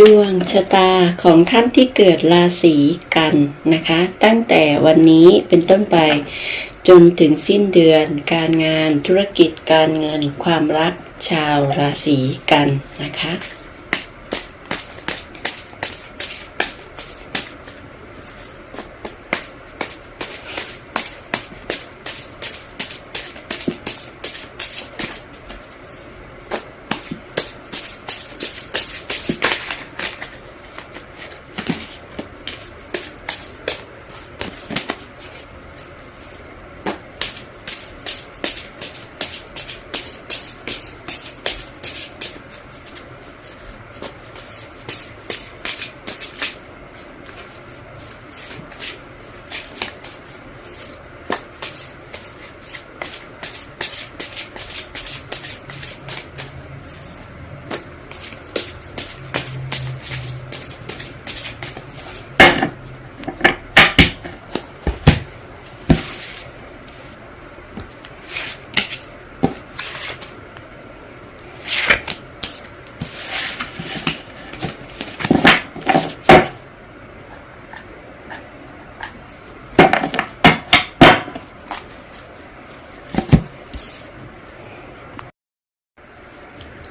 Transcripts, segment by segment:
ดวงชะตาของท่านที่เกิดราศีกันนะคะ ตั้งแต่วันนี้เป็นต้นไปจนถึงสิ้นเดือน การงานธุรกิจการเงินความรักชาวราศีกันนะคะ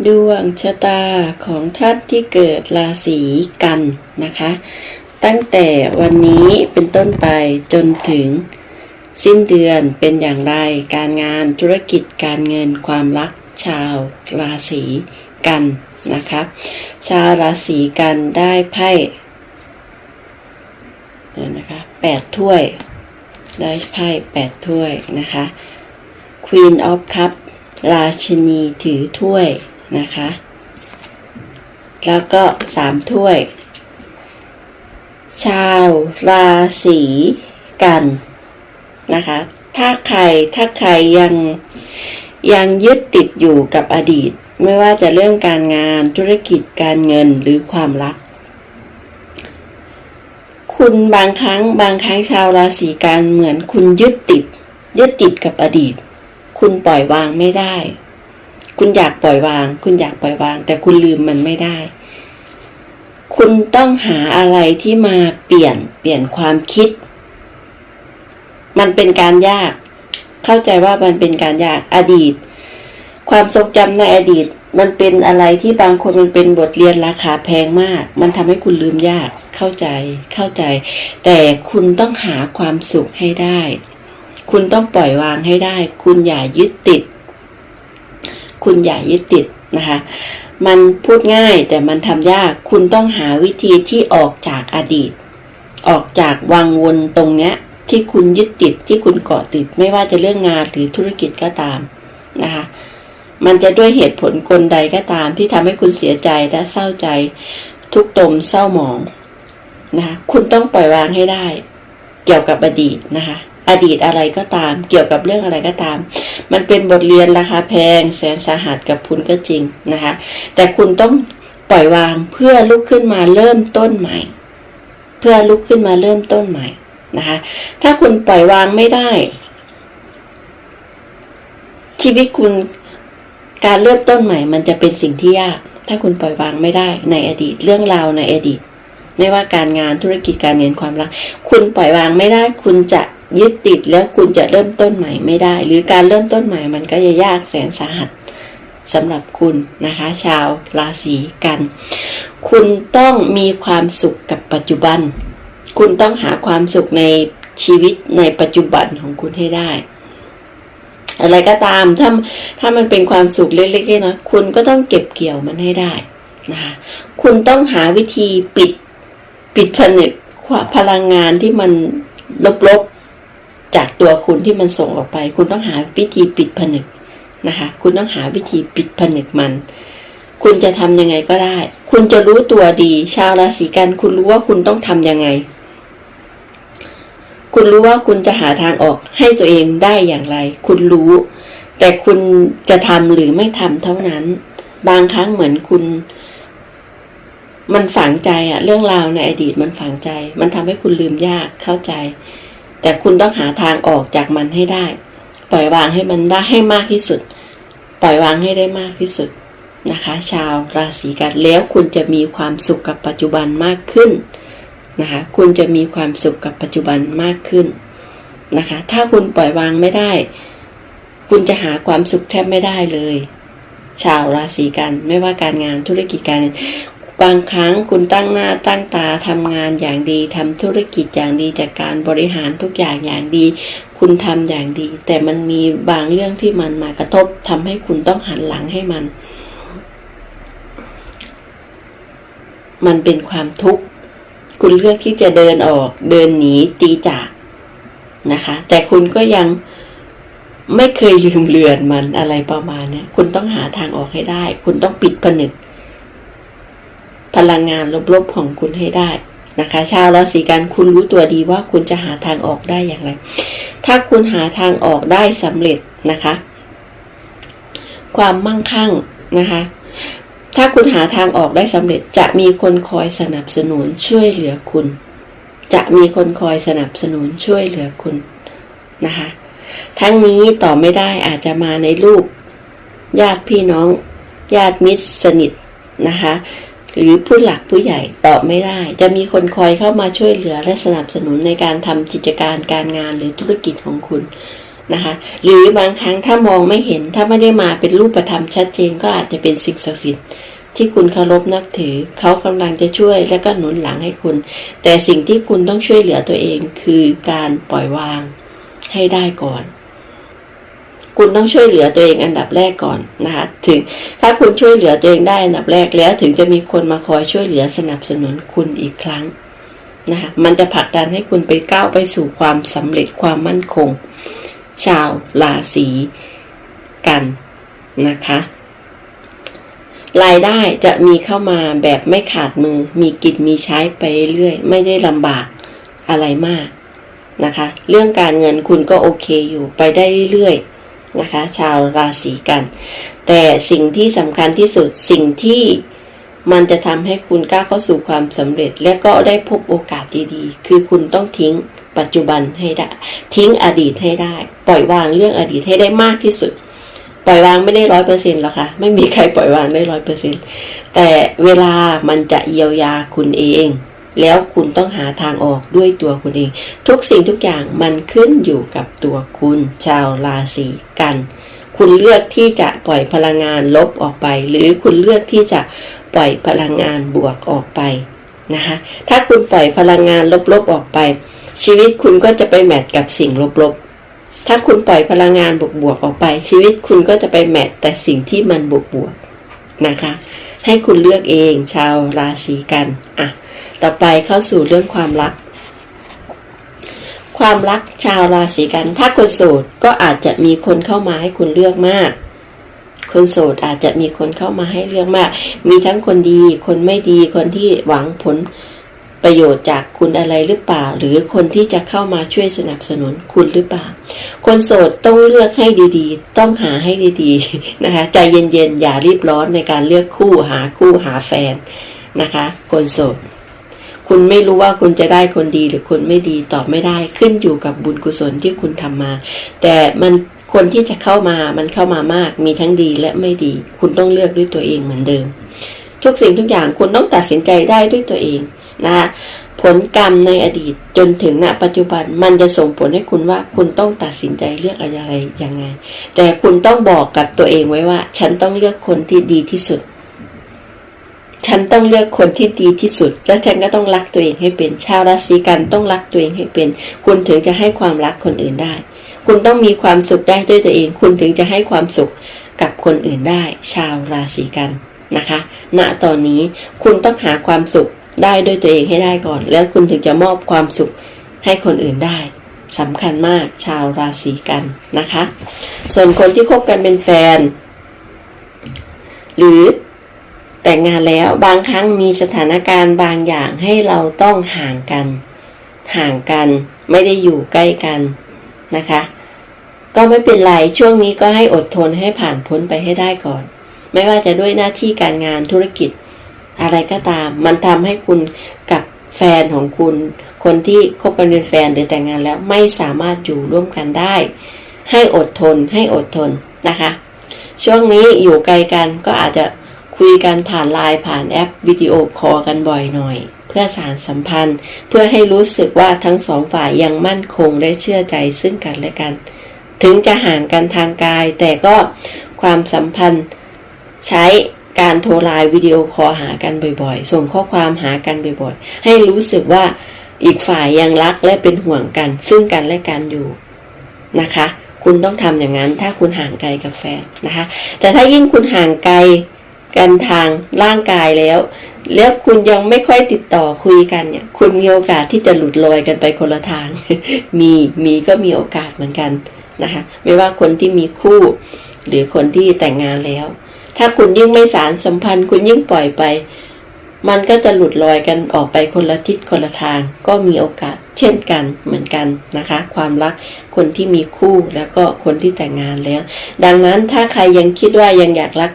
ดวงชะตาของท่านที่เกิดราศีกันนะคะ ตั้งแต่วันนี้เป็นต้นไปจนถึงสิ้นเดือนเป็นอย่างไรการงานธุรกิจการเงินความรักชาวราศีกันนะคะชาวราศีกันได้ไพ่เดี๋ยนะคะแปดถ้วย ได้ไพ่แปดถ้วยนะคะ Queen of Cup ราชินีถือถ้วย นะคะ แล้วก็สามถ้วย ชาวราศีกันนะคะ ถ้าใครถ้าใครยังยังยึดติดอยู่กับอดีต ไม่ว่าจะเรื่องการงานธุรกิจการเงินหรือความรัก คุณบางครั้งบางครั้งชาวราศีกันเหมือนคุณยึดติด ยึดติดกับอดีต คุณปล่อยวางไม่ได้ คุณอยากปล่อยวาง คุณอยากปล่อยวาง แต่คุณลืมมันไม่ได้ คุณต้องหาอะไรที่มาเปลี่ยนเปลี่ยนความคิด มันเป็นการยาก เข้าใจว่ามันเป็นการยากอดีต ความทรงจำในอดีต มันเป็นอะไรที่บางคนมันเป็นบทเรียนราคาแพงมาก มันทำให้คุณลืมยากเข้าใจเข้าใจ แต่คุณต้องหาความสุขให้ได้ คุณต้องปล่อยวางให้ได้ คุณอย่ายึดติด คุณอย่ายึดติดนะคะมันพูดง่ายแต่มันทำยากคุณต้องหาวิธีที่ออกจากอดีต ออกจากวังวนตรงเนี้ยที่คุณยึดติดที่คุณเกาะติดไม่ว่าจะเรื่องงานหรือธุรกิจก็ตามนะคะมันจะด้วยเหตุผลกลใดก็ตามที่ทำให้คุณเสียใจและเศร้าใจ ทุกตมเศร้าหมองนะคะคุณต้องปล่อยวางให้ได้ เกี่ยวกับอดีตนะคะ อดีตอะไรก็ตาม เกี่ยวกับเรื่องอะไรก็ตาม มันเป็นบทเรียนราคาแพง แสนสาหัสกับคุณก็จริงนะคะ แต่คุณต้องปล่อยวางเพื่อลุกขึ้นมาเริ่มต้นใหม่ เพื่อลุกขึ้นมาเริ่มต้นใหม่นะคะ ถ้าคุณปล่อยวางไม่ได้ ชีวิตคุณการเริ่มต้นใหม่ มันจะเป็นสิ่งที่ยาก ถ้าคุณปล่อยวางไม่ได้ในอดีตเรื่องราวในอดีต ไม่ว่าการงานธุรกิจการเงินความรัก คุณปล่อยวางไม่ได้ คุณจะ ยึดติดแล้วคุณจะเริ่มต้นใหม่ไม่ได้ หรือการเริ่มต้นใหม่มันก็จะยากแสนสาหัสสำหรับคุณนะคะ ชาวราศีกัน คุณต้องมีความสุขกับปัจจุบัน คุณต้องหาความสุขในชีวิตในปัจจุบันของคุณให้ได้ อะไรก็ตามถ้าถ้ามันเป็นความสุขเล็กๆน้อยๆคุณก็ต้องเก็บเกี่ยวมันให้ได้นะคะคุณต้องหาวิธีปิดปิดผนึกพลังงานที่มันลบ จากตัวคุณที่มันส่งออกไป คุณต้องหาวิธีปิดผนึกนะคะ คุณต้องหาวิธีปิดผนึกมัน คุณจะทำยังไงก็ได้ คุณจะรู้ตัวดี ชาวราศีกัน คุณรู้ว่าคุณต้องทำยังไง คุณรู้ว่าคุณจะหาทางออกให้ตัวเองได้อย่างไร คุณรู้ แต่คุณจะทำหรือไม่ทำเท่านั้น บางครั้งเหมือนคุณมันฝังใจอะเรื่องราวในอดีตมันฝังใจ มันทำให้คุณลืมยากเข้าใจ แต่คุณต้องหาทางออกจากมันให้ได้ ปล่อยวางให้มันได้ให้มากที่สุด ปล่อยวางให้ได้มากที่สุดนะคะ ชาวราศีกันแล้วคุณจะมีความสุขกับปัจจุบันมากขึ้นนะคะ คุณจะมีความสุขกับปัจจุบันมากขึ้นนะคะ ถ้าคุณปล่อยวางไม่ได้ คุณจะหาความสุขแทบไม่ได้เลย ชาวราศีกันไม่ว่าการงานธุรกิจการ บางครั้งคุณตั้งหน้าตั้งตาทำงานอย่างดีทำธุรกิจอย่างดีจากการบริหารทุกอย่างอย่างดี คุณทำอย่างดี แต่มันมีบางเรื่องที่มันมากระทบทำให้คุณต้องหันหลังให้มัน มันเป็นความทุกข์ คุณเลือกที่จะเดินออก เดินหนีตีจากนะคะ แต่คุณก็ยังไม่เคยลืมเลือนมันอะไรประมาณนี้คุณต้องหาทางออกให้ได้ คุณต้องปิดผนึก พลังงานลบๆของคุณให้ได้นะคะ ชาวราศีกันคุณรู้ตัวดีว่าคุณจะหาทางออกได้อย่างไร ถ้าคุณหาทางออกได้สำเร็จนะคะ ความมั่งคั่งนะคะ ถ้าคุณหาทางออกได้สำเร็จจะมีคนคอยสนับสนุนช่วยเหลือคุณ จะมีคนคอยสนับสนุนช่วยเหลือคุณนะคะ ทั้งนี้ต่อไม่ได้อาจจะมาในรูป ญาติพี่น้อง ญาติมิตรสนิทนะคะ หรือผู้หลักผู้ใหญ่ตอบไม่ได้ จะมีคนคอยเข้ามาช่วยเหลือและสนับสนุนในการทำกิจการการงานหรือธุรกิจของคุณนะคะหรือบางครั้งถ้ามองไม่เห็นถ้าไม่ได้มาเป็นรูปธรรมชัดเจนก็อาจจะเป็นสิ่งศักดิ์สิทธิ์ที่คุณเคารพนับถือ เขากำลังจะช่วยและก็หนุนหลังให้คุณ แต่สิ่งที่คุณต้องช่วยเหลือตัวเองคือการปล่อยวางให้ได้ก่อน คุณต้องช่วยเหลือตัวเองอันดับแรกก่อนนะคะถึงถ้าคุณช่วยเหลือตัวเองได้อันดับแรกแล้วถึงจะมีคนมาคอยช่วยเหลือสนับสนุนคุณอีกครั้งนะคะมันจะผลักดันให้คุณไปก้าวไปสู่ความสำเร็จความมั่นคง ชาวราศีกันนะคะรายได้จะมีเข้ามาแบบไม่ขาดมือ มีกินมีใช้ไปเรื่อย ไม่ได้ลำบากอะไรมากนะคะ เรื่องการเงินคุณก็โอเคอยู่ไปได้เรื่อย นะคะ ชาวราศีกัน แต่สิ่งที่สำคัญที่สุดสิ่งที่มันจะทำให้คุณก้าวเข้าสู่ความสำเร็จ และก็ได้พบโอกาสดีๆ คือคุณต้องทิ้งปัจจุบันให้ได้ ทิ้งอดีตให้ได้ ปล่อยวางเรื่องอดีตให้ได้มากที่สุด ปล่อยวางไม่ได้ร้อยเปอร์เซ็นต์หรอกค่ะ ไม่มีใครปล่อยวางได้ร้อยเปอร์เซ็นต์แต่เวลามันจะเยียวยาคุณเอง แล้วคุณต้องหาทางออกด้วยตัวคุณเอง ทุกสิ่งทุกอย่างมันขึ้นอยู่กับตัวคุณ ชาวราศีกัน คุณเลือกที่จะปล่อยพลังงานลบออกไป หรือคุณเลือกที่จะปล่อยพลังงานบวกออกไปนะคะ ถ้าคุณปล่อยพลังงานลบๆออกไป ชีวิตคุณก็จะไปแมทกับสิ่งลบๆ ถ้าคุณปล่อยพลังงานบวกๆออกไป ชีวิตคุณก็จะไปแมทแต่สิ่งที่มันบวกๆนะคะ ให้คุณเลือกเองชาวราศีกันอะ ต่อไปเข้าสู่เรื่องความรัก ความรักชาวราศีกัน ถ้าคนโสดก็อาจจะมีคนเข้ามาให้คุณเลือกมาก คนโสดอาจจะมีคนเข้ามาให้เลือกมาก มีทั้งคนดี คนไม่ดี คนที่หวังผลประโยชน์จากคุณอะไรหรือเปล่า หรือคนที่จะเข้ามาช่วยสนับสนุนคุณหรือเปล่า คนโสดต้องเลือกให้ดีๆ ต้องหาให้ดีๆนะคะใจเย็นๆ อย่ารีบร้อนในการเลือกคู่หาคู่หาแฟนนะคะ คนโสด คุณไม่รู้ว่าคุณจะได้คนดีหรือคนไม่ดีตอบไม่ได้ขึ้นอยู่กับบุญกุศลที่คุณทำมา แต่มันคนที่จะเข้ามามันเข้ามามาก มีทั้งดีและไม่ดี คุณต้องเลือกด้วยตัวเองเหมือนเดิม ทุกสิ่งทุกอย่างคุณต้องตัดสินใจได้ด้วยตัวเองนะคะผลกรรมในอดีตจนถึงณปัจจุบันมันจะส่งผลให้คุณว่าคุณต้องตัดสินใจเลือกอะไรยังไง แต่คุณต้องบอกกับตัวเองไว้ว่า ฉันต้องเลือกคนที่ดีที่สุด ฉันต้องเลือกคนที่ดีที่สุด และฉันก็ต้องรักตัวเองให้เป็น ชาวราศีกันต้องรักตัวเองให้เป็น คุณถึงจะให้ความรักคนอื่นได้ คุณต้องมีความสุขได้ด้วยตัวเอง คุณถึงจะให้ความสุขกับคนอื่นได้ ชาวราศีกันนะคะ ณ ตอนนี้คุณต้องหาความสุขได้ด้วยตัวเองให้ได้ก่อน แล้วคุณถึงจะมอบความสุขให้คนอื่นได้สำคัญมากชาวราศีกันนะคะ ส่วนคนที่คบกันเป็นแฟน หรือ แต่งงานแล้วบางครั้งมีสถานการณ์บางอย่างให้เราต้องห่างกัน ห่างกันไม่ได้อยู่ใกล้กันนะคะ ก็ไม่เป็นไรช่วงนี้ก็ให้อดทนให้ผ่านพ้นไปให้ได้ก่อน ไม่ว่าจะด้วยหน้าที่การงานธุรกิจ อะไรก็ตาม มันทำให้คุณกับแฟนของคุณ คนที่คบกันเป็นแฟนหรือแต่งงานแล้วไม่สามารถอยู่ร่วมกันได้ ให้อดทนให้อดทนนะคะ ช่วงนี้อยู่ไกลกันก็อาจจะ คุยกันผ่านไลน์ผ่านแอปวิดีโอคอลกันบ่อยหน่อย เพื่อสารสัมพันธ์ เพื่อให้รู้สึกว่าทั้งสองฝ่ายยังมั่นคงและเชื่อใจซึ่งกันและกัน ถึงจะห่างกันทางกาย แต่ก็ความสัมพันธ์ใช้การโทรไลน์วิดีโอคอลหากันบ่อยๆ ส่งข้อความหากันบ่อยๆ ให้รู้สึกว่าอีกฝ่ายยังรักและเป็นห่วงกัน ซึ่งกันและกันอยู่นะคะ คุณต้องทำอย่างนั้นถ้าคุณห่างไกลกับแฟนนะคะ แต่ถ้ายิ่งคุณห่างไกล กันทางร่างกายแล้ว แล้วคุณยังไม่ค่อยติดต่อคุยกันเนี่ย คุณมีโอกาสที่จะหลุดลอยกันไปคนละทาง มีมีก็มีโอกาสเหมือนกันนะคะ ไม่ว่าคนที่มีคู่ หรือคนที่แต่งงานแล้ว ถ้าคุณยิ่งไม่สารสัมพันธ์ คุณยิ่งปล่อยไป มันก็จะหลุดลอยกันออกไปคนละทิศคนละทาง ก็มีโอกาสเช่นกันเหมือนกันนะคะ ความรักคนที่มีคู่แล้วก็คนที่แต่งงานแล้ว ดังนั้นถ้าใครยังคิดว่ายังอยากรัก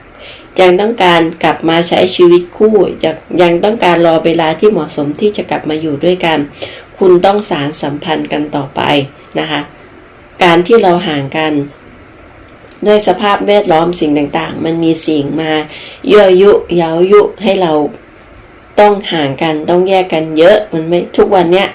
ยังต้องการกลับมาใช้ชีวิตคู่ยังยังต้องการรอเวลาที่เหมาะสมที่จะกลับมาอยู่ด้วยกัน คุณต้องสารสัมพันธ์กันต่อไปนะคะ การที่เราห่างกัน ด้วยสภาพแวดล้อมสิ่งต่างๆ มันมีสิ่งมายั่วยุเย้ายุให้เราต้องห่างกันต้องแยกกันเยอะมันไม่ทุกวันเนี้ย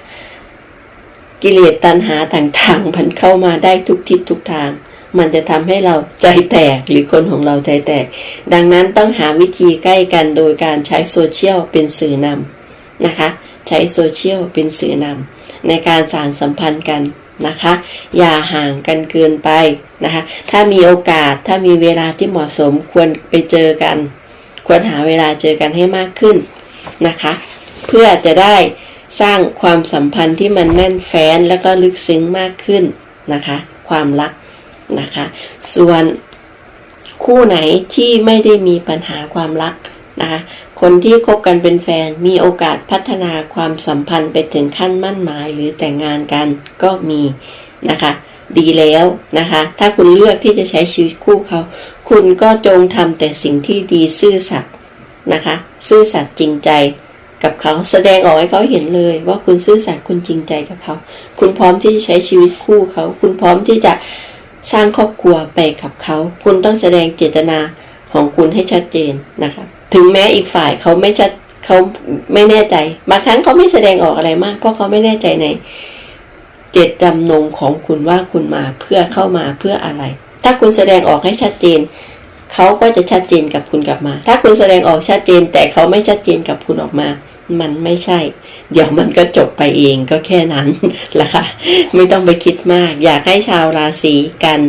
กิเลสตัณหาต่างๆ มันเข้ามาได้ทุกทิศทุกทาง มันจะทำให้เราใจแตกหรือคนของเราใจแตก ดังนั้นต้องหาวิธีใกล้กันโดยการใช้โซเชียลเป็นสื่อนำนะคะ ใช้โซเชียลเป็นสื่อนำในการสารสัมพันธ์กันนะคะ อย่าห่างกันเกินไปนะคะ ถ้ามีโอกาสถ้ามีเวลาที่เหมาะสมควรไปเจอกัน ควรหาเวลาเจอกันให้มากขึ้นนะคะ เพื่อจะได้สร้างความสัมพันธ์ที่มันแน่นแฟ้นแล้วก็ลึกซึ้งมากขึ้นนะคะ ความรัก นะคะ ส่วนคู่ไหนที่ไม่ได้มีปัญหาความรักนะคะคนที่คบกันเป็นแฟนมีโอกาสพัฒนาความสัมพันธ์ไปถึงขั้นมั่นหมายหรือแต่งงานกันก็มีนะคะดีแล้วนะคะ ถ้าคุณเลือกที่จะใช้ชีวิตคู่เขา คุณก็จงทำแต่สิ่งที่ดีซื่อสัตย์นะคะ ซื่อสัตย์จริงใจกับเขาแสดงออกให้เขาเห็นเลย ว่าคุณซื่อสัตย์คุณจริงใจกับเขา คุณพร้อมที่จะใช้ชีวิตคู่เขา คุณพร้อมที่จะ สร้างครอบครัวไปกับเขา คุณต้องแสดงเจตนาของคุณให้ชัดเจนนะคะ ถึงแม้อีกฝ่ายเขาไม่ชัดเขาไม่แน่ใจ บางครั้งเขาไม่แสดงออกอะไรมาก เพราะเขาไม่แน่ใจในเจตจำนงของคุณว่าคุณมาเพื่อเข้ามาเพื่ออะไร ถ้าคุณแสดงออกให้ชัดเจน เขาก็จะชัดเจนกับคุณกลับมา ถ้าคุณแสดงออกชัดเจน แต่เขาไม่ชัดเจนกับคุณออกมา มันไม่ใช่ เดี๋ยวมันก็จบไปเองก็แค่นั้นล่ะค่ะ ไม่ต้องไปคิดมาก อยากให้ชาวราศีกัน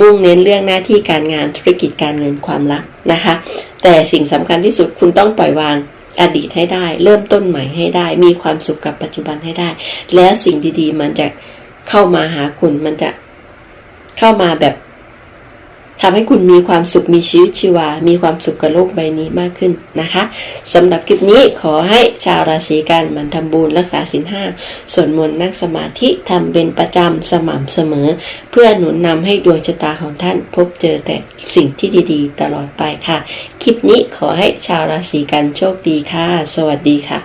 มุ่งเน้นเรื่องหน้าที่การงานธุรกิจการเงินความรักนะคะ แต่สิ่งสำคัญที่สุดคุณต้องปล่อยวางอดีตให้ได้ เริ่มต้นใหม่ให้ได้ มีความสุขกับปัจจุบันให้ได้ แล้วสิ่งดีๆ มันจะเข้ามาหาคุณมันจะเข้ามาแบบ ทำให้คุณมีความสุขมีชีวิตชีวา มีความสุขกับโลกใบนี้มากขึ้นนะคะสำหรับคลิปนี้ขอให้ชาวราศีกันมันทำบุญรักษาศีลห้าส่วดมนต์นั่งสมาธิทำเป็นประจำสม่ำเสมอ เพื่อหนุนนำให้ดวงชะตาของท่านพบเจอแต่สิ่งที่ดีๆ ตลอดไปค่ะ คลิปนี้ขอให้ชาวราศีกันโชคดีค่ะ สวัสดีค่ะ